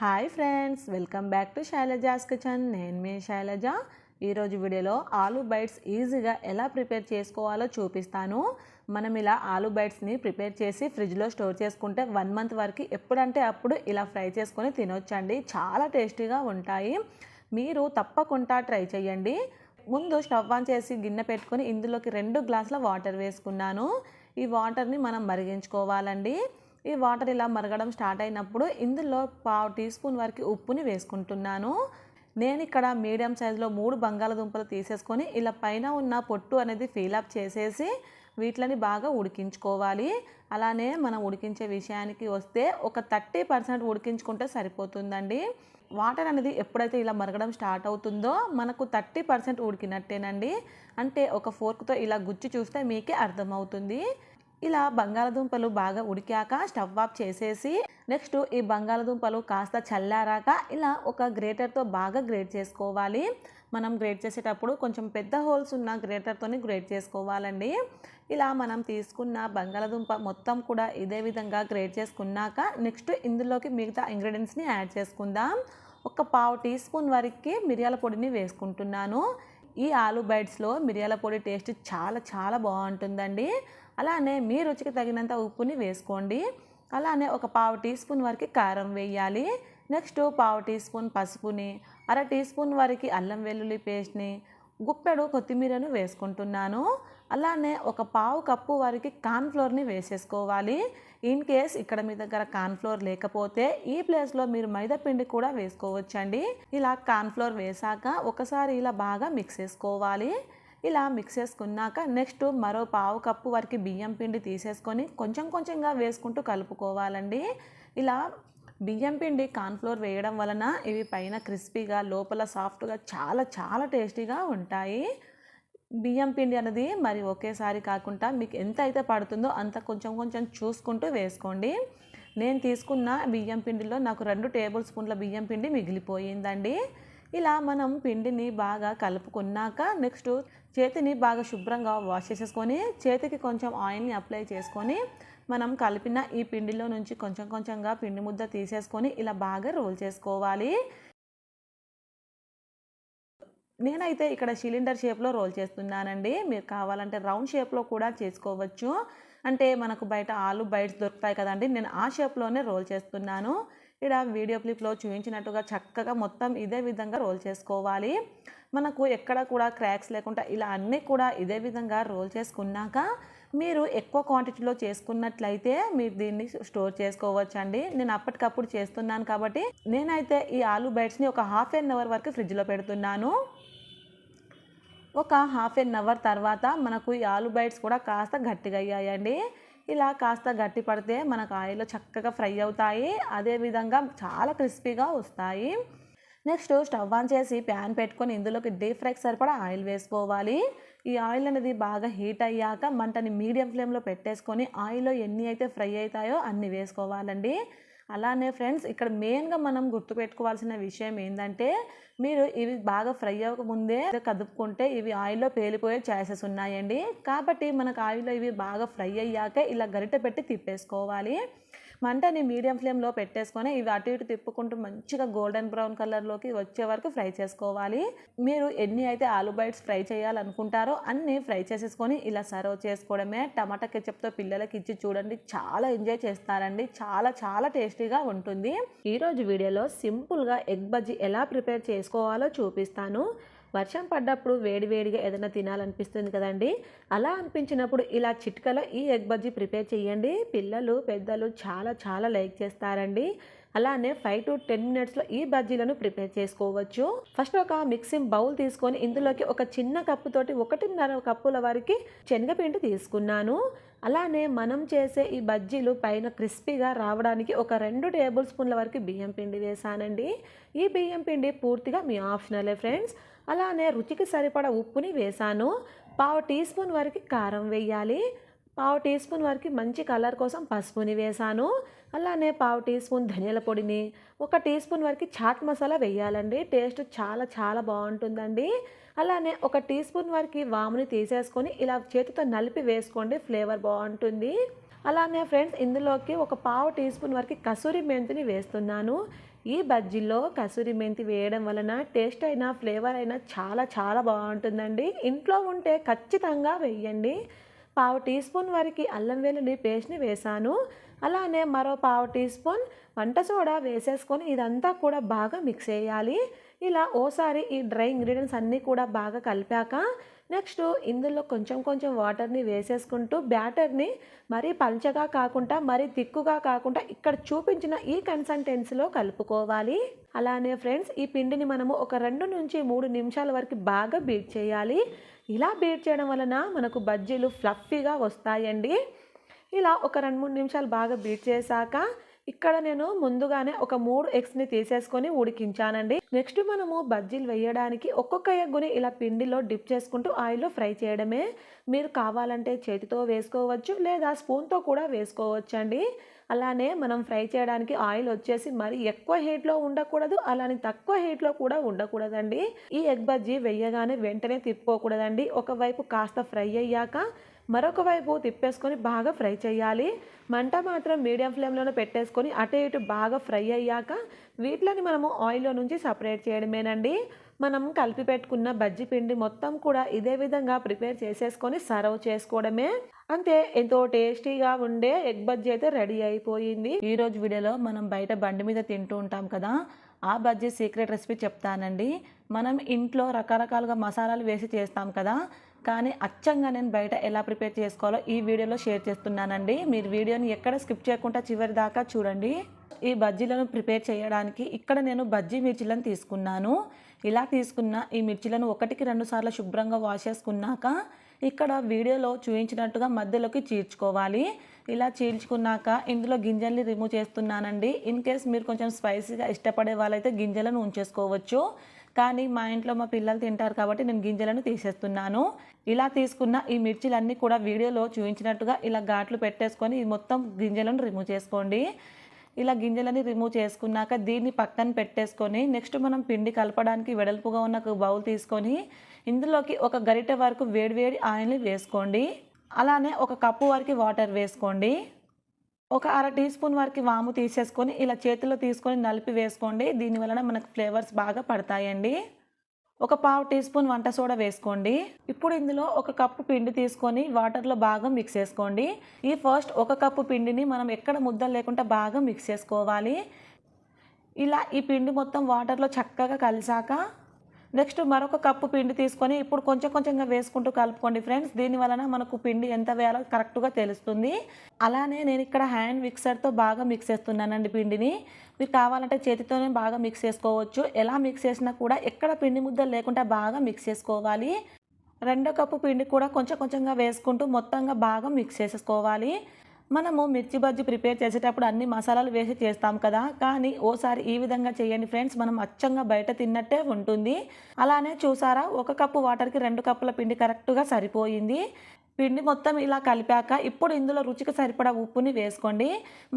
Hi friends welcome back to Shailaja's kitchen. నేను మీ శైలజ. ఈరోజు వీడియోలో ఆలూ బైట్స్ ఈజీగా ఎలా ప్రిపేర్ చేసుకోవాలో చూపిస్తాను. మనం ఇలా ఆలూ బైట్స్ని ప్రిపేర్ చేసి ఫ్రిడ్జ్లో స్టోర్ చేసుకుంటే వన్ మంత్ వరకు ఎప్పుడంటే అప్పుడు ఇలా ఫ్రై చేసుకొని తినొచ్చండి. చాలా టేస్టీగా ఉంటాయి. మీరు తప్పకుండా ట్రై చేయండి. ముందు స్టవ్ ఆన్ చేసి గిన్నె పెట్టుకొని ఇందులోకి రెండు గ్లాసుల వాటర్ వేసుకున్నాను. ఈ వాటర్ని మనం మరిగించుకోవాలండి. ఈ వాటర్ ఇలా మరగడం స్టార్ట్ అయినప్పుడు ఇందులో పావు టీ స్పూన్ వరకు ఉప్పుని వేసుకుంటున్నాను. నేను ఇక్కడ మీడియం సైజులో మూడు బంగాళదుంపలు తీసేసుకొని ఇలా పైన ఉన్న పొట్టు అనేది ఫీలప్ చేసేసి వీటిని బాగా ఉడికించుకోవాలి. అలానే మనం ఉడికించే విషయానికి వస్తే ఒక థర్టీ పర్సెంట్ ఉడికించుకుంటే సరిపోతుందండి. వాటర్ అనేది ఎప్పుడైతే ఇలా మరగడం స్టార్ట్ అవుతుందో మనకు థర్టీ పర్సెంట్ ఉడికినట్టేనండి. అంటే ఒక ఫోర్క్తో ఇలా గుచ్చి చూస్తే మీకే అర్థమవుతుంది. ఇలా బంగాళదుంపలు బాగా ఉడికాక స్టవ్ ఆఫ్ చేసేసి నెక్స్ట్ ఈ బంగాళదుంపలు కాస్త చల్లారాక ఇలా ఒక గ్రేటర్తో బాగా గ్రేట్ చేసుకోవాలి. మనం గ్రేట్ చేసేటప్పుడు కొంచెం పెద్ద హోల్స్ ఉన్న గ్రేటర్తోని గ్రేట్ చేసుకోవాలండి. ఇలా మనం తీసుకున్న బంగాళదుంప మొత్తం కూడా ఇదే విధంగా గ్రేట్ చేసుకున్నాక నెక్స్ట్ ఇందులోకి మిగతా ఇంగ్రీడియంట్స్ని యాడ్ చేసుకుందాం. ఒక పావు టీ స్పూన్ వరకు మిరియాల పొడిని వేసుకుంటున్నాను. ఈ ఆలు బైట్స్లో మిరియాల పొడి టేస్ట్ చాలా చాలా బాగుంటుందండి. అలానే మీ రుచికి తగినంత ఉప్పుని వేసుకోండి. అలానే ఒక పావు టీ స్పూన్ వరకు కారం వేయాలి. నెక్స్ట్ పావు టీ స్పూన్ పసుపుని అర టీ స్పూన్ వరకు అల్లం వెల్లుల్లి పేస్ట్ని గుప్పెడు కొత్తిమీరను వేసుకుంటున్నాను. అలానే ఒక పావు కప్పు వరకు కార్న్ఫ్లోర్ని వేసేసుకోవాలి. ఇన్ కేస్ ఇక్కడ మీ దగ్గర కార్న్ఫ్లోర్ లేకపోతే ఈ ప్లేస్లో మీరు మైదాపిండి కూడా వేసుకోవచ్చండి. ఇలా కార్న్ఫ్లోర్ వేసాక ఒకసారి ఇలా బాగా మిక్స్ చేసుకోవాలి. ఇలా మిక్స్ చేసుకున్నాక నెక్స్ట్ మరో పావు కప్పు వరకు బియ్యం పిండి తీసేసుకొని కొంచెం కొంచెంగా వేసుకుంటూ కలుపుకోవాలండి. ఇలా బియ్యం పిండి కార్న్ఫ్లోర్ వేయడం వలన ఇవి పైన క్రిస్పీగా లోపల సాఫ్ట్గా చాలా చాలా టేస్టీగా ఉంటాయి. బియ్యం పిండి అనేది మరి ఒకేసారి కాకుండా మీకు ఎంత అయితే పడుతుందో అంత కొంచెం కొంచెం చూసుకుంటూ వేసుకోండి. నేను తీసుకున్న బియ్యం పిండిలో నాకు రెండు టేబుల్ స్పూన్ల బియ్యం పిండి మిగిలిపోయిందండి. ఇలా మనం పిండిని బాగా కలుపుకున్నాక నెక్స్ట్ చేతిని బాగా శుభ్రంగా వాష్ చేసేసుకొని చేతికి కొంచెం ఆయిల్ని అప్లై చేసుకొని మనం కలిపిన ఈ పిండిలో నుంచి కొంచెం కొంచెంగా పిండి ముద్ద తీసేసుకొని ఇలా బాగా రోల్ చేసుకోవాలి. నేనైతే ఇక్కడ సిలిండర్ షేప్లో రోల్ చేస్తున్నానండి. మీరు కావాలంటే రౌండ్ షేప్లో కూడా చేసుకోవచ్చు. అంటే మనకు బయట ఆలు బైట్స్ దొరుకుతాయి కదండి. నేను ఆ షేప్లోనే రోల్ చేస్తున్నాను. ఇక్కడ వీడియో క్లిప్లో చూపించినట్టుగా చక్కగా మొత్తం ఇదే విధంగా రోల్ చేసుకోవాలి. మనకు ఎక్కడ కూడా క్రాక్స్ లేకుండా ఇలా అన్నీ కూడా ఇదే విధంగా రోల్ చేసుకున్నాక మీరు ఎక్కువ క్వాంటిటీలో చేసుకున్నట్లయితే మీరు దీన్ని స్టోర్ చేసుకోవచ్చు అండి నేను అప్పటికప్పుడు చేస్తున్నాను కాబట్టి నేనైతే ఈ ఆలు బైట్స్ని ఒక హాఫ్ ఎన్ అవర్ వరకు ఫ్రిడ్జ్లో పెడుతున్నాను. ఒక హాఫ్ ఎన్ అవర్ తర్వాత మనకు ఈ ఆలు బైట్స్ కూడా కాస్త గట్టిగా అయ్యాయండి. ఇలా కాస్త గట్టి పడితే మనకు ఆయిల్లో చక్కగా ఫ్రై అవుతాయి. అదేవిధంగా చాలా క్రిస్పీగా వస్తాయి. నెక్స్ట్ స్టవ్ ఆన్ చేసి ప్యాన్ పెట్టుకొని ఇందులోకి డీప్ ఫ్రైకి సరిపడా ఆయిల్ వేసుకోవాలి. ఈ ఆయిల్ అనేది బాగా హీట్ అయ్యాక మంటని మీడియం ఫ్లేమ్లో పెట్టేసుకొని ఆయిల్లో ఎన్ని అయితే ఫ్రై అవుతాయో అన్ని వేసుకోవాలండి. అలానే ఫ్రెండ్స్ ఇక్కడ మెయిన్గా మనం గుర్తుపెట్టుకోవాల్సిన విషయం ఏంటంటే మీరు ఇవి బాగా ఫ్రై అవ్వకముందే కదుపుకుంటే ఇవి ఆయిల్లో పేలిపోయే ఛాన్సెస్ ఉన్నాయండి. కాబట్టి మనకు ఆయిల్లో ఇవి బాగా ఫ్రై అయ్యాక ఇలా గరిట పెట్టి తిప్పేసుకోవాలి. మంటని మీడియం ఫ్లేమ్లో పెట్టేసుకొని ఇవి అటు ఇటు తిప్పుకుంటూ మంచిగా గోల్డెన్ బ్రౌన్ కలర్లోకి వచ్చే వరకు ఫ్రై చేసుకోవాలి. మీరు ఎన్ని అయితే ఆలు బైట్స్ ఫ్రై చేయాలనుకుంటారో అన్ని ఫ్రై చేసేసుకొని ఇలా సర్వ్ చేసుకోవడమే. టమాటా కెచప్తో పిల్లలకి ఇచ్చి చూడండి చాలా ఎంజాయ్ చేస్తారండి. చాలా చాలా టేస్టీగా ఉంటుంది. ఈరోజు వీడియోలో సింపుల్గా ఎగ్ బజ్జీ ఎలా ప్రిపేర్ చేసుకోవాలో చూపిస్తాను. వర్షం పడ్డప్పుడు వేడివేడిగా ఏదైనా తినాలనిపిస్తుంది కదండి. అలా అనిపించినప్పుడు ఇలా చిట్కలో ఈ ఎగ్ బజ్జీ ప్రిపేర్ చేయండి. పిల్లలు పెద్దలు చాలా చాలా లైక్ చేస్తారండి. అలానే ఫైవ్ టు టెన్ మినిట్స్లో ఈ బజ్జీలను ప్రిపేర్ చేసుకోవచ్చు. ఫస్ట్ ఒక మిక్సింగ్ బౌల్ తీసుకొని ఇందులోకి ఒక చిన్న కప్పుతోటి ఒకటిన్నర కప్పుల వరకు శనగపిండి తీసుకున్నాను. అలానే మనం చేసే ఈ బజ్జీలు పైన క్రిస్పీగా రావడానికి ఒక రెండు టేబుల్ స్పూన్ల వరకు బియ్యం పిండి వేసానండి. ఈ బియ్యం పిండి పూర్తిగా మీ ఆప్షనలే ఫ్రెండ్స్. అలానే రుచికి సరిపడా ఉప్పుని వేసాను. పావు టీ స్పూన్ వరకు కారం వేయాలి. పావు టీ స్పూన్ వరకు మంచి కలర్ కోసం పసుపుని వేసాను. అలానే పావు టీ స్పూన్ ధనియాల పొడిని ఒక టీ స్పూన్ వరకు చాట్ మసాలా వేయాలండి. టేస్ట్ చాలా చాలా బాగుంటుందండి. అలానే ఒక టీ స్పూన్ వరకు వాముని తీసేసుకొని ఇలా చేతితో నలిపి వేసుకోండి. ఫ్లేవర్ బాగుంటుంది. అలానే ఫ్రెండ్స్ ఇందులోకి ఒక పావు టీ స్పూన్ వరకు కసూరి మెంతిని వేస్తున్నాను. ఈ బజ్జీలో కసూరి మెంతి వేయడం వలన టేస్ట్ అయినా ఫ్లేవర్ అయినా చాలా చాలా బాగుంటుందండి. ఇంట్లో ఉంటే ఖచ్చితంగా వెయ్యండి పావు టీ స్పూన్ వరకు అల్లం వెల్లుల్లి పేస్ట్ని వేసాను అలానే మరో పావు టీ స్పూన్ వంట సోడా వేసేసుకొని ఇదంతా కూడా బాగా మిక్స్ చేయాలి. ఇలా ఓసారి ఈ డ్రై ఇంగ్రీడియంట్స్ అన్నీ కూడా బాగా కలిపాక నెక్స్ట్ ఇందులో కొంచెం కొంచెం వాటర్ని వేసేసుకుంటూ బ్యాటర్ని మరీ పల్చగా కాకుండా మరీ తిక్కుగా కాకుండా ఇక్కడ చూపించిన ఈ కన్సల్టెన్సీలో కలుపుకోవాలి. అలానే ఫ్రెండ్స్ ఈ పిండిని మనము ఒక రెండు నుంచి మూడు నిమిషాల వరకు బాగా బీట్ చేయాలి. ఇలా బీట్ చేయడం వలన మనకు బజ్జీలు ఫ్లఫీగా వస్తాయండి. ఇలా ఒక రెండు మూడు నిమిషాలు బాగా బీట్ చేశాక ఇక్కడ నేను ముందుగానే ఒక మూడు ఎగ్స్ని తీసేసుకొని ఉడికించానండి. నెక్స్ట్ మనము బజ్జీలు వేయడానికి ఒక్కొక్క ఎగ్గుని ఇలా పిండిలో డిప్ చేసుకుంటూ ఆయిల్లో ఫ్రై చేయడమే. మీరు కావాలంటే చేతితో వేసుకోవచ్చు లేదా స్పూన్తో కూడా వేసుకోవచ్చు అండి అలానే మనం ఫ్రై చేయడానికి ఆయిల్ వచ్చేసి మరి ఎక్కువ హీట్లో ఉండకూడదు అలానే తక్కువ హీట్లో కూడా ఉండకూడదండి. ఈ ఎగ్ బజ్జీ వేయగానే వెంటనే తిప్పుకోకూడదండి. ఒకవైపు కాస్త ఫ్రై అయ్యాక మరొక వైపు తిప్పేసుకొని బాగా ఫ్రై చేయాలి. మంట మాత్రం మీడియం ఫ్లేమ్లోనే పెట్టేసుకొని అటు ఇటు బాగా ఫ్రై అయ్యాక వీటిని మనము ఆయిల్లో నుంచి సపరేట్ చేయడమేనండి. మనం కలిపి పెట్టుకున్న బజ్జి పిండి మొత్తం కూడా ఇదే విధంగా ప్రిపేర్ చేసేసుకొని సర్వ్ చేసుకోవడమే. అంతే ఎంతో టేస్టీగా ఉండే ఎగ్ బజ్జీ అయితే రెడీ అయిపోయింది. ఈరోజు వీడియోలో మనం బయట బండి మీద తింటూ ఉంటాం కదా ఆ బజ్జీ సీక్రెట్ రెసిపీ చెప్తానండి. మనం ఇంట్లో రకరకాలుగా మసాలాలు వేసి చేస్తాం కదా కానీ అచ్చంగా నేను బయట ఎలా ప్రిపేర్ చేసుకోవాలో ఈ వీడియోలో షేర్ చేస్తున్నానండి. మీరు వీడియోని ఎక్కడ స్కిప్ చేయకుండా చివరి దాకా చూడండి. ఈ బజ్జీలను ప్రిపేర్ చేయడానికి ఇక్కడ నేను బజ్జీ మిర్చిలను తీసుకున్నాను. ఇలా తీసుకున్న ఈ మిర్చిలను ఒకటికి రెండు సార్లు శుభ్రంగా వాష్ చేసుకున్నాక ఇక్కడ వీడియోలో చూపించినట్టుగా మధ్యలోకి చీల్చుకోవాలి. ఇలా చీల్చుకున్నాక ఇందులో గింజల్ని రిమూవ్ చేస్తున్నానండి. ఇన్ కేస్ మీరు కొంచెం స్పైసీగా ఇష్టపడే వాళ్ళైతే గింజలను ఉంచేసుకోవచ్చు. కానీ మా ఇంట్లో మా పిల్లలు తింటారు కాబట్టి నేను గింజలను తీసేస్తున్నాను. ఇలా తీసుకున్న ఈ మిర్చిలన్నీ కూడా వీడియోలో చూపించినట్టుగా ఇలా ఘాట్లు పెట్టేసుకొని మొత్తం గింజలను రిమూవ్ చేసుకోండి. ఇలా గింజలని రిమూవ్ చేసుకున్నాక దీన్ని పక్కన పెట్టేసుకొని నెక్స్ట్ మనం పిండి కలపడానికి వెడల్పుగా ఉన్న ఒక బౌల్ తీసుకొని ఇందులోకి ఒక గరిటె వరకు వేడివేడి ఆయిల్ని వేసుకోండి. అలానే ఒక కప్పు వరకు వాటర్ వేసుకోండి. ఒక అర టీ స్పూన్ వరకు వాము తీసేసుకొని ఇలా చేతిలో తీసుకొని నలిపి వేసుకోండి. దీని వలన మనకు ఫ్లేవర్స్ బాగా పడతాయండి. ఒక పావు టీ స్పూన్ వంట సోడా వేసుకోండి. ఇప్పుడు ఇందులో ఒక కప్పు పిండి తీసుకొని వాటర్లో బాగా మిక్స్ చేసుకోండి. ఈ ఫస్ట్ ఒక కప్పు పిండిని మనం ఎక్కడ ముద్దలు లేకుండా బాగా మిక్స్ చేసుకోవాలి. ఇలా ఈ పిండి మొత్తం వాటర్లో చక్కగా కలిసాక నెక్స్ట్ మరొక కప్పు పిండి తీసుకొని ఇప్పుడు కొంచెం కొంచెంగా వేసుకుంటూ కలుపుకోండి ఫ్రెండ్స్. దీని వలన మనకు పిండి ఎంత వేయాలో కరెక్ట్గా తెలుస్తుంది. అలానే నేను ఇక్కడ హ్యాండ్ మిక్సర్తో బాగా మిక్స్ చేస్తున్నానండి పిండిని. మీరు కావాలంటే చేతితోనే బాగా మిక్స్ చేసుకోవచ్చు. ఎలా మిక్స్ చేసినా కూడా ఎక్కడ పిండి ముద్దలు లేకుండా బాగా మిక్స్ చేసుకోవాలి. రెండో కప్పు పిండి కూడా కొంచెం కొంచెంగా వేసుకుంటూ మొత్తంగా బాగా మిక్స్ చేసేసుకోవాలి. మనము మిర్చి బజ్జీ ప్రిపేర్ చేసేటప్పుడు అన్ని మసాలాలు వేసి చేస్తాం కదా. కానీ ఓసారి ఈ విధంగా చేయండి ఫ్రెండ్స్. మనం అచ్చంగా బయట తిన్నట్టే ఉంటుంది. అలానే చూసారా? ఒక కప్పు వాటర్కి రెండు కప్పుల పిండి కరెక్ట్గా సరిపోయింది. పిండి మొత్తం ఇలా కలిపాక ఇప్పుడు ఇందులో రుచికి సరిపడా ఉప్పుని వేసుకోండి.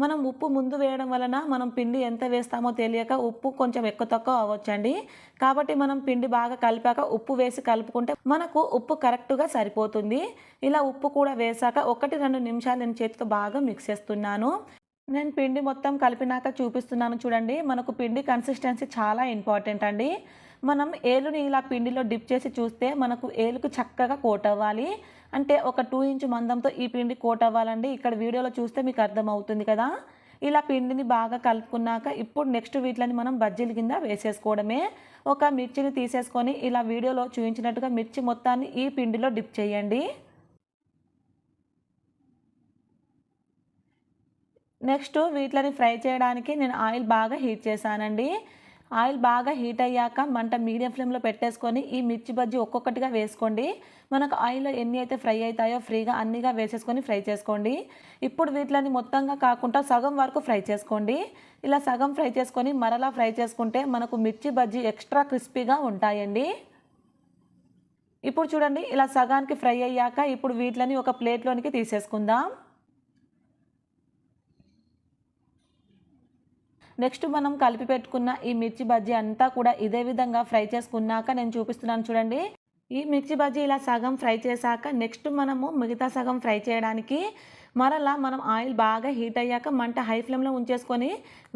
మనం ఉప్పు ముందు వేయడం వలన మనం పిండి ఎంత వేస్తామో తెలియక ఉప్పు కొంచెం ఎక్కువ తక్కువ అవ్వచ్చండి. కాబట్టి మనం పిండి బాగా కలిపాక ఉప్పు వేసి కలుపుకుంటే మనకు ఉప్పు కరెక్ట్గా సరిపోతుంది. ఇలా ఉప్పు కూడా వేసాక ఒకటి రెండు నిమిషాలు నేను చేతితో బాగా మిక్స్ చేస్తున్నాను. నేను పిండి మొత్తం కలిపినాక చూపిస్తున్నాను చూడండి. మనకు పిండి కన్సిస్టెన్సీ చాలా ఇంపార్టెంట్ అండి. మనం ఏలుని ఇలా పిండిలో డిప్ చేసి చూస్తే మనకు ఏలుకు చక్కగా కోట్ అవ్వాలి అంటే ఒక టూ ఇంచ్ మందంతో ఈ పిండి కోట్ అవ్వాలండి ఇక్కడ వీడియోలో చూస్తే మీకు అర్థమవుతుంది కదా. ఇలా పిండిని బాగా కలుపుకున్నాక ఇప్పుడు నెక్స్ట్ వీటిని మనం బజ్జీల కింద వేసేసుకోవడమే. ఒక మిర్చిని తీసేసుకొని ఇలా వీడియోలో చూపించినట్టుగా మిర్చి మొత్తాన్ని ఈ పిండిలో డిప్ చేయండి. నెక్స్ట్ వీటిని ఫ్రై చేయడానికి నేను ఆయిల్ బాగా హీట్ చేశానండి. ఆయిల్ బాగా హీట్ అయ్యాక మంట మీడియం ఫ్లేమ్లో పెట్టేసుకొని ఈ మిర్చి బజ్జీ ఒక్కొక్కటిగా వేసుకోండి. మనకు ఆయిల్లో ఎన్ని అయితే ఫ్రై అవుతాయో ఫ్రీగా అన్నిగా వేసేసుకొని ఫ్రై చేసుకోండి. ఇప్పుడు వీటిని మొత్తంగా కాకుండా సగం వరకు ఫ్రై చేసుకోండి. ఇలా సగం ఫ్రై చేసుకొని మరలా ఫ్రై చేసుకుంటే మనకు మిర్చి బజ్జీ ఎక్స్ట్రా క్రిస్పీగా ఉంటాయండి. ఇప్పుడు చూడండి ఇలా సగానికి ఫ్రై అయ్యాక ఇప్పుడు వీటిని ఒక ప్లేట్లోనికి తీసేసుకుందాం. నెక్స్ట్ మనం కలిపి పెట్టుకున్న ఈ మిర్చి బజ్జీ అంతా కూడా ఇదే విధంగా ఫ్రై చేసుకున్నాక నేను చూపిస్తున్నాను చూడండి. ఈ మిర్చి బజ్జీ ఇలా సగం ఫ్రై చేశాక నెక్స్ట్ మనము మిగతా సగం ఫ్రై చేయడానికి మరలా మనం ఆయిల్ బాగా హీట్ అయ్యాక మంట హై ఫ్లేమ్లో ఉంచేసుకొని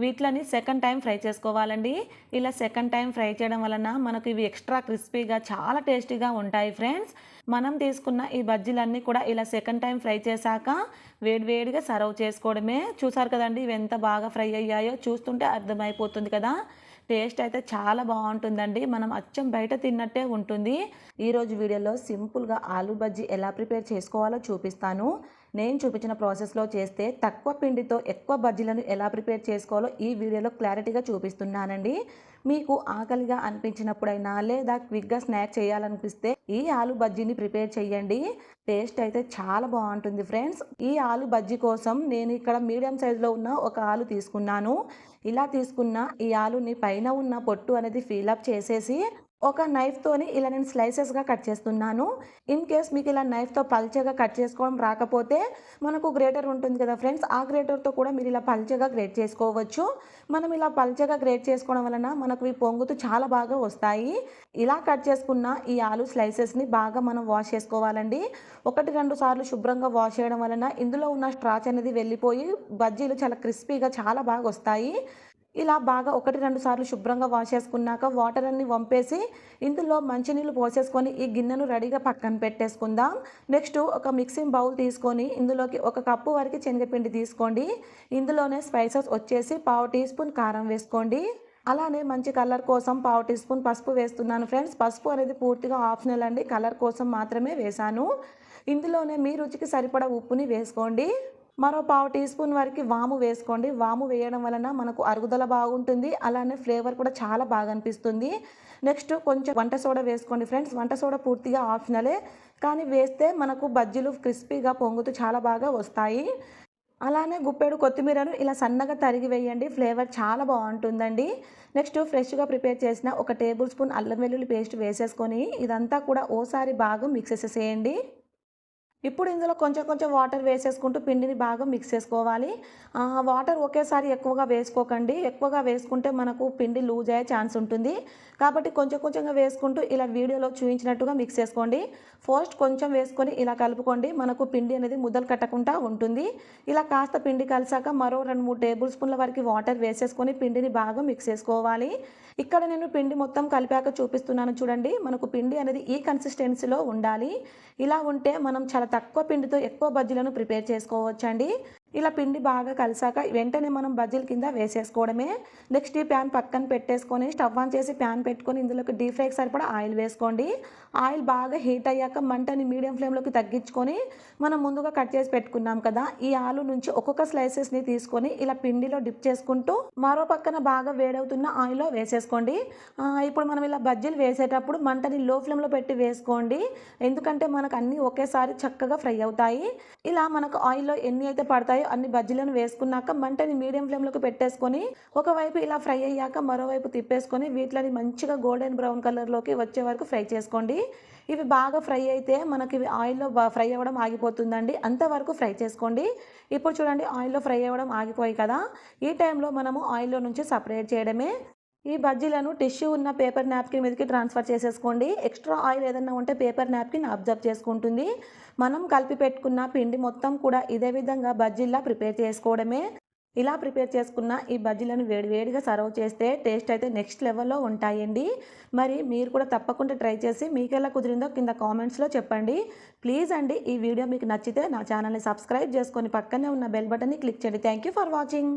వీటిలని సెకండ్ టైం ఫ్రై చేసుకోవాలండి. ఇలా సెకండ్ టైం ఫ్రై చేయడం వలన మనకు ఇవి ఎక్స్ట్రా క్రిస్పీగా చాలా టేస్టీగా ఉంటాయి ఫ్రెండ్స్. మనం తీసుకున్న ఈ బజ్జీలన్నీ కూడా ఇలా సెకండ్ టైం ఫ్రై చేశాక వేడివేడిగా సర్వ్ చేసుకోవడమే. చూసారు కదండి ఇవి ఎంత బాగా ఫ్రై అయ్యాయో? చూస్తుంటే అర్థమైపోతుంది కదా. టేస్ట్ అయితే చాలా బాగుంటుందండి. మనం అచ్చం బయట తిన్నట్టే ఉంటుంది. ఈరోజు వీడియోలో సింపుల్గా ఆలూ బజ్జీ ఎలా ప్రిపేర్ చేసుకోవాలో చూపిస్తాను. నేను చూపించిన ప్రాసెస్లో చేస్తే తక్కువ పిండితో ఎక్కువ బజ్జీలను ఎలా ప్రిపేర్ చేసుకోవాలో ఈ వీడియోలో క్లారిటీగా చూపిస్తున్నానండి. మీకు ఆకలిగా అనిపించినప్పుడైనా లేదా క్విక్గా స్నాక్ చేయాలనిపిస్తే ఈ ఆలు బజ్జీని ప్రిపేర్ చేయండి. టేస్ట్ అయితే చాలా బాగుంటుంది ఫ్రెండ్స్. ఈ ఆలు బజ్జీ కోసం నేను ఇక్కడ మీడియం సైజులో ఉన్న ఒక ఆలు తీసుకున్నాను. ఇలా తీసుకున్న ఈ ఆలుని పైన ఉన్న పొట్టు అనేది ఫీలప్ చేసేసి ఒక నైఫ్తోని ఇలా నేను స్లైసెస్గా కట్ చేస్తున్నాను. ఇన్ కేస్ మీకు ఇలా నైఫ్తో పల్చగా కట్ చేసుకోవడం రాకపోతే మనకు గ్రేటర్ ఉంటుంది కదా ఫ్రెండ్స్ ఆ గ్రేటర్తో కూడా మీరు ఇలా పల్చగా గ్రేట్ చేసుకోవచ్చు. మనం ఇలా పల్చగా గ్రేట్ చేసుకోవడం వలన మనకు ఈ పొంగుతూ చాలా బాగా వస్తాయి. ఇలా కట్ చేసుకున్న ఈ ఆలు స్లైసెస్ని బాగా మనం వాష్ చేసుకోవాలండి. ఒకటి రెండు సార్లు శుభ్రంగా వాష్ చేయడం వలన ఇందులో ఉన్న స్ట్రాచ్ అనేది వెళ్ళిపోయి బజ్జీలు చాలా క్రిస్పీగా చాలా బాగా వస్తాయి. ఇలా బాగా ఒకటి రెండు సార్లు శుభ్రంగా వాష్ చేసుకున్నాక వాటర్ అన్ని వంపేసి ఇందులో మంచినీళ్ళు పోసేసుకొని ఈ గిన్నెను రెడీగా పక్కన పెట్టేసుకుందాం. నెక్స్ట్ ఒక మిక్సింగ్ బౌల్ తీసుకొని ఇందులోకి ఒక కప్పు వరకు శనగపిండి తీసుకోండి. ఇందులోనే స్పైసెస్ వచ్చేసి పావు టీ స్పూన్ కారం వేసుకోండి. అలానే మంచి కలర్ కోసం పావు టీ స్పూన్ పసుపు వేస్తున్నాను ఫ్రెండ్స్ పసుపు అనేది పూర్తిగా ఆప్షనల్ అండి. కలర్ కోసం మాత్రమే వేశాను. ఇందులోనే మీ రుచికి సరిపడా ఉప్పుని వేసుకోండి. మరో పావు టీ స్పూన్ వరకు వాము వేసుకోండి. వాము వేయడం వలన మనకు అరుగుదల బాగుంటుంది. అలానే ఫ్లేవర్ కూడా చాలా బాగా అనిపిస్తుంది. నెక్స్ట్ కొంచెం వంట సోడా వేసుకోండి ఫ్రెండ్స్. వంట సోడా పూర్తిగా ఆప్షనలే. కానీ వేస్తే మనకు బజ్జీలు క్రిస్పీగా పొంగుతూ చాలా బాగా వస్తాయి. అలానే గుప్పెడు కొత్తిమీరను ఇలా సన్నగా తరిగి వేయండి. ఫ్లేవర్ చాలా బాగుంటుందండి. నెక్స్ట్ ఫ్రెష్గా ప్రిపేర్ చేసిన ఒక టేబుల్ స్పూన్ అల్లం వెల్లుల్లి పేస్ట్ వేసేసుకొని ఇదంతా కూడా ఓసారి బాగా మిక్స్ చేసేసేయండి. ఇప్పుడు ఇందులో కొంచెం కొంచెం వాటర్ వేసేసుకుంటూ పిండిని బాగా మిక్స్ చేసుకోవాలి. వాటర్ ఒకేసారి ఎక్కువగా వేసుకోకండి. ఎక్కువగా వేసుకుంటే మనకు పిండి లూజ్ అయ్యే ఛాన్స్ ఉంటుంది. కాబట్టి కొంచెం కొంచెంగా వేసుకుంటూ ఇలా వీడియోలో చూపించినట్టుగా మిక్స్ చేసుకోండి. ఫస్ట్ కొంచెం వేసుకొని ఇలా కలుపుకోండి. మనకు పిండి అనేది ముద్దలు కట్టకుండా ఉంటుంది. ఇలా కాస్త పిండి కలిసాక మరో రెండు మూడు టేబుల్ స్పూన్ల వరకు వాటర్ వేసేసుకొని పిండిని బాగా మిక్స్ చేసుకోవాలి. ఇక్కడ నేను పిండి మొత్తం కలిపాక చూపిస్తున్నాను చూడండి. మనకు పిండి అనేది ఈ కన్సిస్టెన్సీలో ఉండాలి. ఇలా ఉంటే మనం చాలా తక్కువ పిండితో ఎక్కువ బజ్జీలను ప్రిపేర్ చేసుకోవచ్చండి. ఇలా పిండి బాగా కలిసాక వెంటనే మనం బజ్జీల కింద వేసేసుకోవడమే. నెక్స్ట్ ఈ ప్యాన్ పక్కన పెట్టేసుకొని స్టవ్ ఆన్ చేసి ప్యాన్ పెట్టుకొని ఇందులోకి డీప్ ఫ్రైకి సరిపడా ఆయిల్ వేసుకోండి. ఆయిల్ బాగా హీట్ అయ్యాక మంటని మీడియం ఫ్లేమ్లోకి తగ్గించుకొని మనం ముందుగా కట్ చేసి పెట్టుకున్నాం కదా ఈ ఆలు నుంచి ఒక్కొక్క స్లైసెస్ని తీసుకొని ఇలా పిండిలో డిప్ చేసుకుంటూ మరో పక్కన బాగా వేడవుతున్న ఆయిల్లో వేసేసుకోండి. ఇప్పుడు మనం ఇలా బజ్జీలు వేసేటప్పుడు మంటని లో ఫ్లేమ్లో పెట్టి వేసుకోండి. ఎందుకంటే మనకు అన్నీ ఒకేసారి చక్కగా ఫ్రై అవుతాయి. ఇలా మనకు ఆయిల్లో ఎన్ని అయితే పడతాయి అన్ని బజ్జీలను వేసుకున్నాక మంటని మీడియం ఫ్లేమ్లోకి పెట్టేసుకొని ఒకవైపు ఇలా ఫ్రై అయ్యాక మరోవైపు తిప్పేసుకొని వీటిని మంచిగా గోల్డెన్ బ్రౌన్ కలర్లోకి వచ్చే వరకు ఫ్రై చేసుకోండి. ఇవి బాగా ఫ్రై అయితే మనకి ఇవి ఆయిల్లో ఫ్రై అవ్వడం ఆగిపోతుందండి. అంతవరకు ఫ్రై చేసుకోండి. ఇప్పుడు చూడండి ఆయిల్లో ఫ్రై అవ్వడం ఆగిపోయి కదా. ఈ టైంలో మనము ఆయిల్లో నుంచి సపరేట్ చేయడమే. ఈ బజ్జీలను టిష్యూ ఉన్న పేపర్ నాప్కిన్ మీదకి ట్రాన్స్ఫర్ చేసేసుకోండి. ఎక్స్ట్రా ఆయిల్ ఏదైనా ఉంటే పేపర్ నాప్కిన్ అబ్జర్వ్ చేసుకుంటుంది. మనం కలిపి పెట్టుకున్న పిండి మొత్తం కూడా ఇదే విధంగా బజ్జీలా ప్రిపేర్ చేసుకోవడమే. ఇలా ప్రిపేర్ చేసుకున్న ఈ బజ్జీలను వేడివేడిగా సర్వ్ చేస్తే టేస్ట్ అయితే నెక్స్ట్ లెవెల్లో ఉంటాయండి. మరి మీరు కూడా తప్పకుండా ట్రై చేసి మీకు ఎలా కుదిరిందో కింద కామెంట్స్లో చెప్పండి. ప్లీజ్ అండి ఈ వీడియో మీకు నచ్చితే నా ఛానల్ని సబ్స్క్రైబ్ చేసుకొని పక్కనే ఉన్న బెల్ బటన్ని క్లిక్ చేయండి. Thank you for watching.